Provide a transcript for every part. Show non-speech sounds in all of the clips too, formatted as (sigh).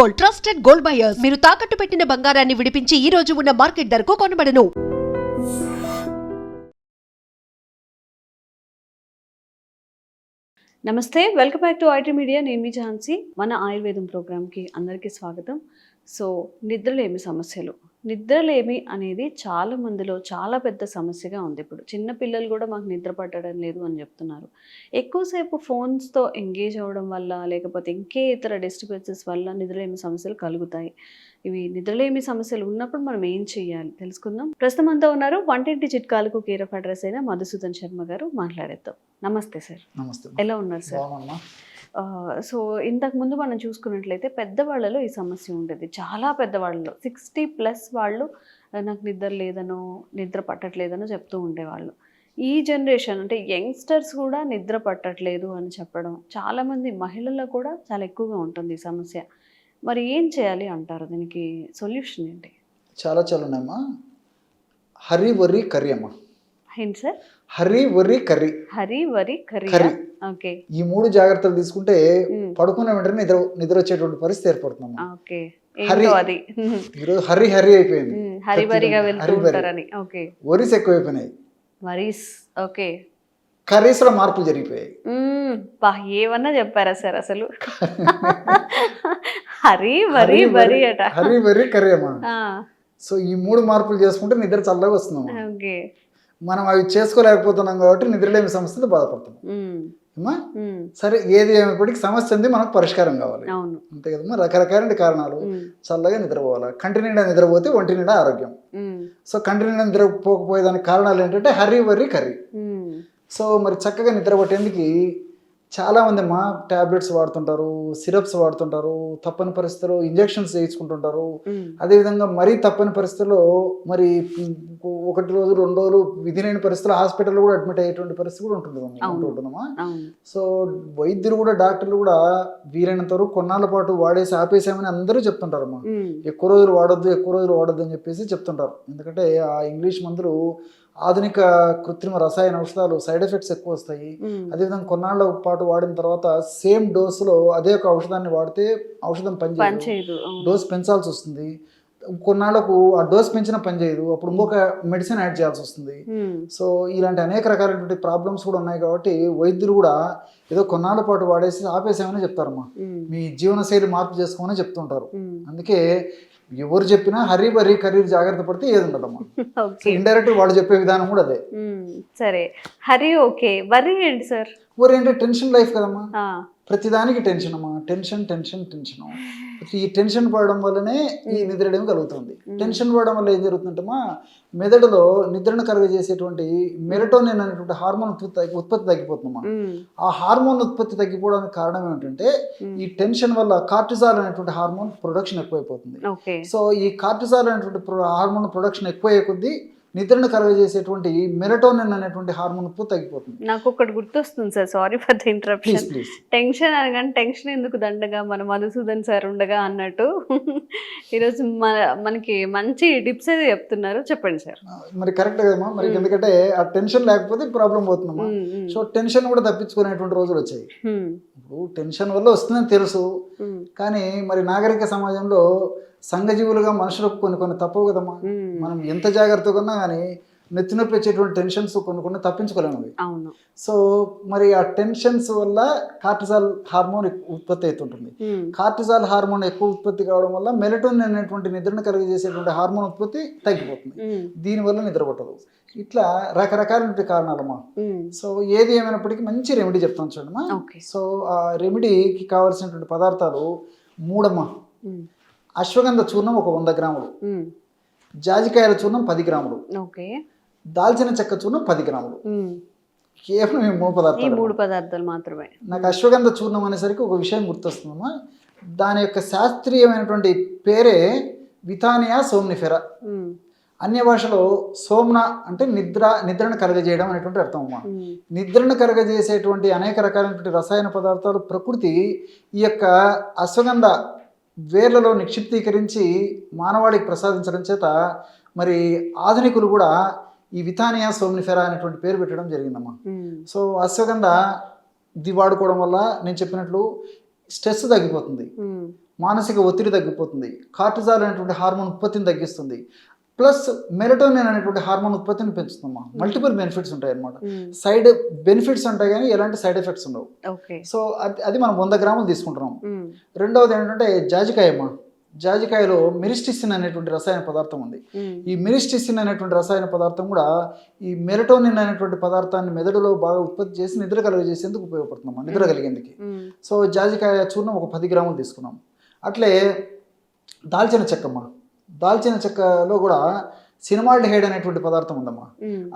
Gold trusted gold buyers. మీరు తాకట్టు పెట్టిన బంగారాన్ని విడిపించి ఈ రోజు ఉన్న మార్కెట్ ధరకు కొనబడను. నమస్తే welcome back to IT media. నేను మీ ఝాన్సీ. మన ఆయుర్వేదం ప్రోగ్రామ్కి అందరికీ స్వాగతం. సో నిద్రలేమి సమస్యలు. నిద్రలేమి అనేది చాలా మందిలో చాలా పెద్ద సమస్యగా ఉంది. ఇప్పుడు చిన్న పిల్లలు కూడా మాకు నిద్ర పట్టడం లేదు అని చెప్తున్నారు. ఎక్కువసేపు ఫోన్స్తో ఎంగేజ్ అవ్వడం వల్ల లేకపోతే ఇంకే ఇతర డిస్టర్బెన్సెస్ వల్ల నిద్రలేమి సమస్యలు కలుగుతాయి. ఇవి నిద్రలేమి సమస్యలు ఉన్నప్పుడు మనం ఏం చేయాలి తెలుసుకుందాం. ప్రస్తుతం అంతా ఉన్నారు వంటింటి చిట్కాలకు కేర్ ఆఫ్ అడ్రస్ అయిన మధుసూదన్ శర్మ గారు మాట్లాడేద్దాం. నమస్తే సార్. నమస్తే. ఎలా ఉన్నారు సార్? సో ఇంతకు ముందు మనం చూసుకున్నట్లయితే పెద్దవాళ్ళలో ఈ సమస్య ఉండేది. చాలా పెద్దవాళ్ళలో. సిక్స్టీ ప్లస్ వాళ్ళు "ఆ, నాకు నిద్ర లేదనో నిద్ర పట్టట్లేదనో చెప్తూ ఉండేవాళ్ళు. ఈ జనరేషన్ అంటే యంగ్స్టర్స్ కూడా నిద్ర పట్టట్లేదు అని చెప్పడం చాలామంది మహిళల్లో కూడా చాలా ఎక్కువగా ఉంటుంది ఈ సమస్య. మరి ఏం చేయాలి అంటారు? దీనికి సొల్యూషన్ ఏంటి? చాలా చాలా ఉన్నాయమ్మా హరి వరి కర్రీ అమ్మా. ఏంటి సార్? హరి వరి కర్రీ. హరి వరి కర్రీ కర్రీ. ఈ మూడు జాగ్రత్తలు తీసుకుంటే. పడుకున్న వెంటనే నిద్ర నిద్ర వచ్చేటువంటి పరిస్థితి ఏర్పడుతుందమ్మా ఓకే. హరి. ఈరోజు హరి హరి అయిపోయింది. వరీస్ ఎక్కువైపోయినాయి. వరీస్? ఓకే. కర్రీస్లో మార్పులు జరిగిపోయాయి. బా ఏమన్నా చెప్పారా సార్ అసలు? (laughs) హరి వరి బరి అట. హరి వరి కర్రీ అమ్మా. సో ఈ మూడు మార్పులు చేసుకుంటే నిద్ర చల్లగా ఓకే. మనం అవి చేసుకోలేకపోతున్నాం కాబట్టి నిద్రలేమి సమస్యలు బాధపడుతున్నాం. సరే ఏది ఏమైనప్పటికీ సమస్య ఉంది మనకు పరిష్కారం కావాలి. అంతే కదమ్మా రకరకాల కారణాలు. చల్లగా నిద్రపోవాలి? కంటి నిండా నిద్రపోతే ఒంటి నిండా ఆరోగ్యం. సో కంటి నిండా నిద్రపోకపోయేదానికి కారణాలు ఏంటంటే హర్రీ వర్రీ కర్రీ. సో మరి చక్కగా నిద్రపట్టేందుకు చాలామంది మా ట్యాబ్లెట్స్ వాడుతుంటారు సిరప్స్ వాడుతుంటారు తప్పని పరిస్థితుల్లో ఇంజెక్షన్స్ చేయించుకుంటుంటారు. అదేవిధంగా మరీ తప్పని పరిస్థితుల్లో మరి ఒకటి రోజు రెండు రోజులు విధి లేని పరిస్థితుల్లో హాస్పిటల్లో కూడా అడ్మిట్ అయ్యేటువంటి పరిస్థితి కూడా ఉంటుంది. ఉంటుందమ్మా సో వైద్యులు కూడా డాక్టర్లు కూడా వీలైనంత వరకు కొన్నాళ్ళ పాటు వాడేసి ఆపేసామని అందరూ చెప్తుంటారమ్మా మ్మ్. ఎక్కువ రోజులు వాడొద్దు ఎక్కువ రోజులు వాడొద్దు అని చెప్పేసి చెప్తుంటారు ఎందుకంటే ఆ ఇంగ్లీష్ మందులు ఆధునిక కృత్రిమ రసాయన ఔషధాలు సైడ్ ఎఫెక్ట్స్ ఎక్కువ వస్తాయి. అదేవిధంగా కొన్నాళ్ళ పాటు వాడిన తర్వాత సేమ్ డోసులో అదే ఒక ఔషధాన్ని వాడితే ఔషధం పనిచేయదు. డోస్ పెంచాల్సి వస్తుంది కొన్నాళ్ళకు ఆ డోస్ పెంచిన పనిచేయదు అప్పుడు ఇంకొక మెడిసిన్ యాడ్ చేయాల్సి వస్తుంది. సో ఇలాంటి అనేక రకాలైనటువంటి ప్రాబ్లమ్స్ కూడా ఉన్నాయి కాబట్టి వైద్యులు కూడా ఏదో కొన్నాళ్ళ పాటు వాడేసి ఆపేసామని చెప్తారమ్మా మ్మ్. మీ జీవనశైలి మార్పు చేసుకోమని చెప్తుంటారు. అందుకే ఎవరు చెప్పినా హరి బరి కర్రీ జాగ్రత్త పడితే ఏది ఉండదమ్మా. (laughs) ఇండైరెక్ట్ వాళ్ళు చెప్పే విధానం కూడా అదే. మ్మ్. సరే. హరి ఓకే వరి ఏంటి సార్ ఏంటంటే టెన్షన్ లైఫ్ కదమ్మా. ప్రతిదానికి టెన్షన్ అమ్మా. Tension tension tension. ఈ టెన్షన్ పడడం వల్లనే ఈ నిద్రడేమి కలుగుతుంది. టెన్షన్ పడడం వల్ల ఏం జరుగుతుందంటమ్మా? మెదడులో నిద్రను కలుగజేసేటువంటి మెరటోనిన్ అనేటువంటి హార్మోన్ ఉత్పత్తి ఉత్పత్తి తగ్గిపోతుందమ్మా. మ్మ్. ఆ హార్మోన్ ఉత్పత్తి తగ్గిపోవడానికి కారణం ఏమిటంటే ఈ టెన్షన్ వల్ల కార్టిజాల్ అనేటువంటి హార్మోన్ ప్రొడక్షన్ ఎక్కువైపోతుంది. సో ఈ కార్టిజాల్ అనేటువంటి హార్మోన్ ప్రొడక్షన్ ఎక్కువయ్యే కొద్దీ నిద్రను కలుగజేసేటువంటి మెరటోనిన్ అనేటువంటి హార్మోన్ తగ్గిపోతుంది. నాకు ఒకటి గుర్తొస్తుంది sir sorry for the interruption tension అనగానే టెన్షన్ ఎందుకు దండగా? మన మధుసూదన్ సార్ ఉండగా అన్నట్టు. (laughs) ఈరోజు మన మనకి మంచి టిప్స్ అయితే చెప్తున్నారు. చెప్పండి సార్. మరి కరెక్ట్ కదమ్మా. మరి ఎందుకంటే ఆ టెన్షన్ లేకపోతే ప్రాబ్లం పోతుందమ్మా మ్మ్, సో టెన్షన్ కూడా తప్పించుకునేటువంటి రోజులు వచ్చాయి. ఇప్పుడు టెన్షన్ వల్ల వస్తుందని తెలుసు. కానీ మరి నాగరిక సమాజంలో సంఘజీవులుగా మనుషులకు కొన్ని కొన్ని తప్పవు కదమ్మా మ్మ్. మనం ఎంత జాగ్రత్తగా ఉన్నా కానీ నెత్తి నొప్పి వచ్చేటువంటి టెన్షన్స్ కొన్ని కొన్ని తప్పించుకోలేము సో మరి ఆ టెన్షన్స్ వల్ల కార్టిజాల్ హార్మోన్ ఉత్పత్తి అవుతుంటుంది. కార్టిజాల్ హార్మోన్ ఎక్కువ ఉత్పత్తి కావడం వల్ల మెలటోన్ అనేటువంటి నిద్రను కలిగజేసేటువంటి హార్మోన్ ఉత్పత్తి తగ్గిపోతుంది. దీనివల్ల నిద్ర పట్టదు. ఇట్లా రకరకాలైన కారణాలమ్మా. మ్మ్. సో ఏది ఏమైనప్పటికీ మంచి రెమెడీ చెప్తాను చూడమ్మా. సో ఆ రెమెడీకి కావాల్సినటువంటి పదార్థాలు మూడమ్మా. మ్మ్, అశ్వగంధ చూర్ణం ఒక వంద గ్రాములు. జాజికాయల చూర్ణం పది గ్రాములు. దాల్చిన చెక్క చూర్ణం పది గ్రాములు. కేవలం ఈ మూడు పదార్థాలు. మూడు పదార్థాలు మాత్రమే. నాకు అశ్వగంధ చూర్ణం అనేసరికి ఒక విషయం గుర్తొస్తుందమ్మా. దాని యొక్క శాస్త్రీయమైనటువంటి పేరే విథానియా సోమ్నిఫెరా. అన్య భాషలో సోమ్న అంటే నిద్ర నిద్రను కలగజేయడం అనేటువంటి అర్థం అమ్మా మ్మ్, నిద్రను కరగజేసేటువంటి అనేక రకాలైనటువంటి రసాయన పదార్థాలు ప్రకృతి ఈ యొక్క అశ్వగంధ వేర్లలో నిక్షిప్తీకరించి మానవాళికి ప్రసాదించడం చేత మరి ఆధునికులు కూడా ఈ విథానియా సోమ్నిఫెరా అనేటువంటి పేరు పెట్టడం జరిగిందమ్మా. మ్మ్, సో అశ్వగంధ ఇది వాడుకోవడం వల్ల నేను చెప్పినట్లు స్ట్రెస్ తగ్గిపోతుంది. మానసిక ఒత్తిడి తగ్గిపోతుంది. కార్టిజాల్ అనేటువంటి హార్మోన్ ఉత్పత్తిని తగ్గిస్తుంది. ప్లస్ మెలటోనిన్ అనేటువంటి హార్మోన్ ఉత్పత్తిని పెంచుతుందమ్మా. మల్టిపుల్ బెనిఫిట్స్ ఉంటాయి అన్నమాట సైడ్ బెనిఫిట్స్ ఉంటాయి కానీ ఎలాంటి సైడ్ ఎఫెక్ట్స్ ఉండవు. సో అది అది మనం వంద గ్రాములు తీసుకుంటున్నాం. రెండవది ఏంటంటే జాజికాయ అమ్మా జాజికాయలో మిరిస్టిసిన్ అనేటువంటి రసాయన పదార్థం ఉంది. ఈ మిరిస్టిసిన్ అనేటువంటి రసాయన పదార్థం కూడా ఈ మెలటోనిన్ అనేటువంటి పదార్థాన్ని మెదడులో బాగా ఉత్పత్తి చేసి నిద్ర కలుగజేసేందుకు ఉపయోగపడుతుందమ్మా నిద్ర కలిగేందుకు. సో జాజికాయ చూర్ణం ఒక పది గ్రాములు తీసుకున్నాం. అట్లే దాల్చిన చెక్కమ్మ. దాల్చిన చెక్కలో కూడా సినిమాల్డిహైడ్ అనేటువంటి పదార్థం ఉందమ్మా.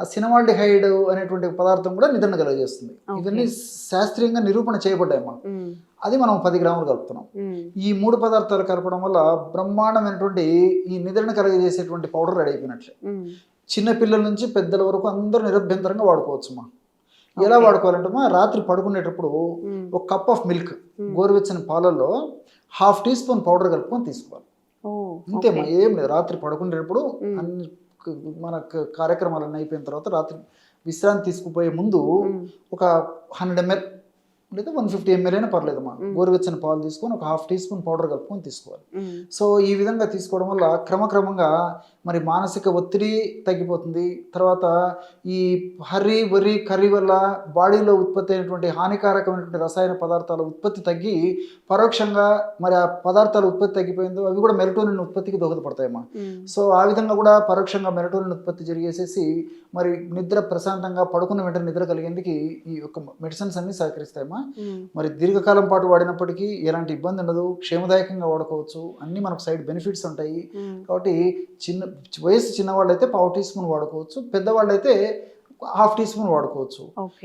ఆ సినిమాల్డిహైడ్ అనేటువంటి పదార్థం కూడా నిద్రను కలుగజేస్తుంది. ఇవన్నీ శాస్త్రీయంగా నిరూపణ చేయబడ్డాయమ్మా. అది మనం పది గ్రాములు కలుపుతున్నాం. ఈ మూడు పదార్థాలు కలపడం వల్ల బ్రహ్మాండమైనటువంటి ఈ నిద్రను కలుగజేసేటువంటి పౌడర్ రెడీ అయిపోయినట్లే. చిన్న పిల్లల నుంచి పెద్దల వరకు అందరూ నిరభ్యంతరంగా వాడుకోవచ్చు మా ఎలా Okay. వాడుకోవాలంటే మా రాత్రి పడుకునేటప్పుడు ఒక కప్ ఆఫ్ మిల్క్ గోరువెచ్చని పాలల్లో హాఫ్ టీ స్పూన్ పౌడర్ కలుపుకొని తీసుకోవాలి. అంతే మా ఏం లేదు. రాత్రి పడుకునేటప్పుడు. అన్ని మన కార్యక్రమాలన్నీ అయిపోయిన తర్వాత రాత్రి విశ్రాంతి తీసుకుపోయే ముందు ఒక హండ్రెడ్ ఎంఎల్ లేదా వన్ ఫిఫ్టీ ఎంఎల్ అయినా పర్లేదమ్మా Mm. గోరువెచ్చని పాలు తీసుకొని ఒక హాఫ్ టీ స్పూన్ పౌడర్ కలుపుకొని తీసుకోవాలి. సో ఈ విధంగా తీసుకోవడం వల్ల క్రమక్రమంగా మరి మానసిక ఒత్తిడి తగ్గిపోతుంది. తర్వాత ఈ హర్రీ వరి కర్రీ వల్ల బాడీలో ఉత్పత్తి అయినటువంటి హానికారకమైనటువంటి రసాయన పదార్థాల ఉత్పత్తి తగ్గి పరోక్షంగా మరి ఆ పదార్థాల ఉత్పత్తి తగ్గిపోయిందో అవి కూడా మెలటోనిన్ ఉత్పత్తికి దోహదపడతాయమ్మా. సో ఆ విధంగా కూడా పరోక్షంగా మెలటోనిన్ ఉత్పత్తి జరిగేసేసి మరి నిద్ర ప్రశాంతంగా పడుకున్న వెంటనే నిద్ర కలిగేందుకు ఈ యొక్క మెడిసిన్స్ అన్ని సహకరిస్తాయమ్మా. మరి దీర్ఘకాలం పాటు వాడినప్పటికీ ఎలాంటి ఇబ్బంది ఉండదు. క్షేమదాయకంగా వాడుకోవచ్చు. అన్ని మనకు సైడ్ బెనిఫిట్స్ ఉంటాయి. కాబట్టి చిన్న వయసు చిన్నవాళ్ళైతే పావు టీ స్పూన్ వాడుకోవచ్చు పెద్దవాళ్ళైతే హాఫ్ టీ స్పూన్ వాడుకోవచ్చు.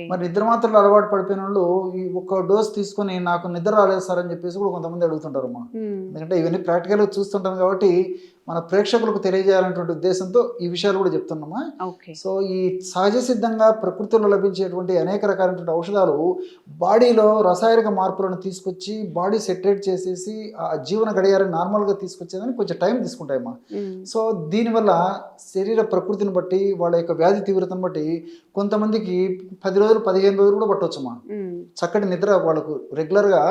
మరి నిద్ర మాత్రలు అలవాటు పడిపోయిన వాళ్ళు ఈ ఒక్క డోస్ తీసుకొని నాకు నిద్ర రాలేదు సార్ అని చెప్పేసి కూడా కొంతమంది అడుగుతుంటారు అమ్మా ఎందుకంటే ఇవన్నీ ప్రాక్టికల్గా చూస్తుంటాం కాబట్టి మన ప్రేక్షకులకు తెలియజేయాలనేటువంటి ఉద్దేశంతో ఈ విషయాలు కూడా చెప్తున్నామా? ఓకే. సో ఈ సహజ సిద్ధంగా ప్రకృతిలో లభించేటువంటి అనేక రకాలైనటువంటి ఔషధాలు బాడీలో రసాయనిక మార్పులను తీసుకొచ్చి బాడీ సెటరేట్ చేసేసి ఆ జీవన గడియారాన్ని నార్మల్గా తీసుకొచ్చేదానికి కొంచెం టైం తీసుకుంటాయమ్మా. సో దీనివల్ల శరీర ప్రకృతిని బట్టి వాళ్ళ యొక్క వ్యాధి తీవ్రతను బట్టి కొంతమందికి పది రోజులు పదిహేను రోజులు కూడా పట్టవచ్చమ్మా చక్కటి నిద్ర వాళ్ళకు రెగ్యులర్గా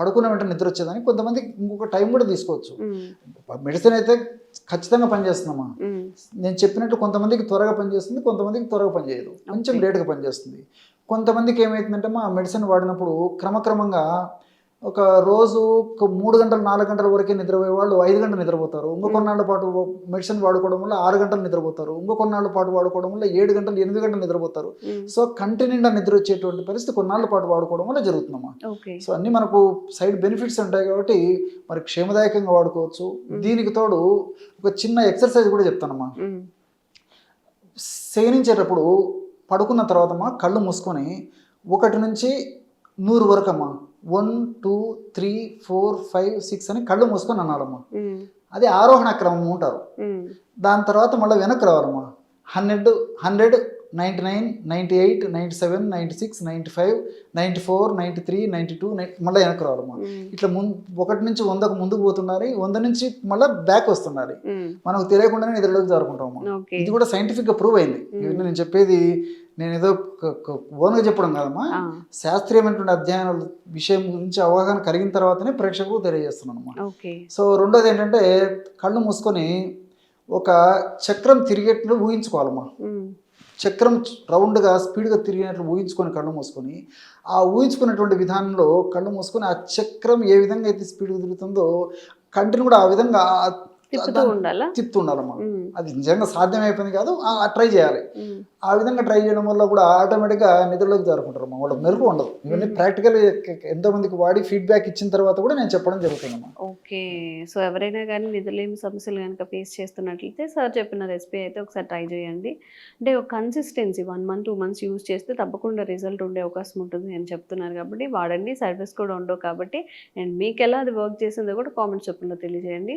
పడుకున్న వెంటనే నిద్ర వచ్చేదానికి కొంతమందికి ఇంకొక టైం కూడా తీసుకోవచ్చు. మెడిసిన్ అయితే ఖచ్చితంగా పనిచేస్తుందమ్మా నేను చెప్పినట్టు కొంతమందికి త్వరగా పనిచేస్తుంది కొంతమందికి త్వరగా పనిచేయదు. కొంచెం. లేట్గా పనిచేస్తుంది. కొంతమందికి ఏమవుతుందంటే మా మెడిసిన్ వాడినప్పుడు క్రమక్రమంగా ఒక రోజు ఒక మూడు గంటలు నాలుగు గంటల వరకే నిద్రపోయే వాళ్ళు ఐదు గంటలు నిద్రపోతారు. ఇంకో కొన్నాళ్ళ పాటు మెడిసిన్ వాడుకోవడం వల్ల ఆరు గంటలు నిద్రపోతారు. ఇంకో కొన్నాళ్ళ పాటు వాడుకోవడం వల్ల ఏడు గంటలు ఎనిమిది గంటలు నిద్రపోతారు. సో కంటి నిండా నిద్ర వచ్చేటువంటి పరిస్థితి కొన్నాళ్ళ పాటు వాడుకోవడం వల్ల జరుగుతుందమ్మా ఓకే. సో అన్నీ మనకు సైడ్ బెనిఫిట్స్ ఉంటాయి కాబట్టి మరి క్షేమదాయకంగా వాడుకోవచ్చు. దీనికి తోడు ఒక చిన్న ఎక్సర్సైజ్ కూడా చెప్తానమ్మా. శయనించేటప్పుడు పడుకున్న తర్వాత అమ్మా కళ్ళు మూసుకొని ఒకటి నుంచి నూరు వరకు అమ్మా one two three four five six అని కళ్ళు మూసుకొని అన్నారమ్మా అది ఆరోహణ క్రమం ఉంటారు దాని తర్వాత మళ్ళీ వెనక్కి రావాలమ్మా. Hundred hundred ninety nine ninety eight ninety seven ninety six ninety five ninety four ninety three ninety two మళ్ళీ వెనక్కి రావాలమ్మా. ఇట్లా ముందు ఒకటి నుంచి వందకు ముందుకు పోతున్నారు వంద నుంచి మళ్ళీ బ్యాక్ వస్తున్నారు మనకు తెలియకుండానే నిద్రలోకి జారుకుంటాము ఇది కూడా సైంటిఫిక్గా ప్రూవ్ అయింది. నేను చెప్పేది నేను ఏదో ఓన్గా చెప్పడం కాదమ్మా. శాస్త్రీయమైనటువంటి అధ్యయనాల విషయం గురించి అవగాహన కలిగిన తర్వాతనే ప్రేక్షకులకు తెలియజేస్తున్నాను అమ్మా ఓకే. సో రెండోది ఏంటంటే కళ్ళు మూసుకొని ఒక చక్రం తిరిగేట్లు ఊహించుకోవాలమ్మా. చక్రం రౌండ్గా స్పీడ్గా తిరిగినట్లు ఊహించుకొని కళ్ళు మూసుకొని ఆ ఊహించుకున్నటువంటి విధానంలో కళ్ళు మూసుకొని ఆ చక్రం ఏ విధంగా అయితే స్పీడ్గా తిరుగుతుందో కంటిని కూడా ఆ విధంగా తిప్పుతూ ఉండాలా? తిప్పుతూ ఉండాలమ్మా అది నిజంగా సాధ్యమైపోయింది కాదు ట్రై చేయాలి. ఆ విధంగా ట్రై చేయడం వల్ల కూడా ఆటోమేటిక్గా నిద్రలోకి జారుకుంటారు అమ్మా. వాళ్ళకి మెరుగు ఉండదు. ఇవన్నీ ప్రాక్టికల్ ఎంతో మందికి వాడి ఫీడ్బ్యాక్ ఇచ్చిన తర్వాత కూడా నేను చెప్పడం జరుగుతుందమ్మా ఓకే. సో ఎవరైనా కానీ నిద్రలేమి సమస్యలు కనుక ఫేస్ చేస్తున్నట్లయితే సార్ చెప్పిన రెసిపీ అయితే ఒకసారి ట్రై చేయండి. అంటే ఒక consistency one month two months use చేస్తే తప్పకుండా రిజల్ట్ ఉండే అవకాశం ఉంటుంది అని చెప్తున్నారు కాబట్టి వాడండి సర్వీస్ కూడా ఉండవు కాబట్టి. అండ్ మీకు ఎలా అది వర్క్ చేసిందో కూడా కామెంట్స్ చెప్పంలో తెలియజేయండి.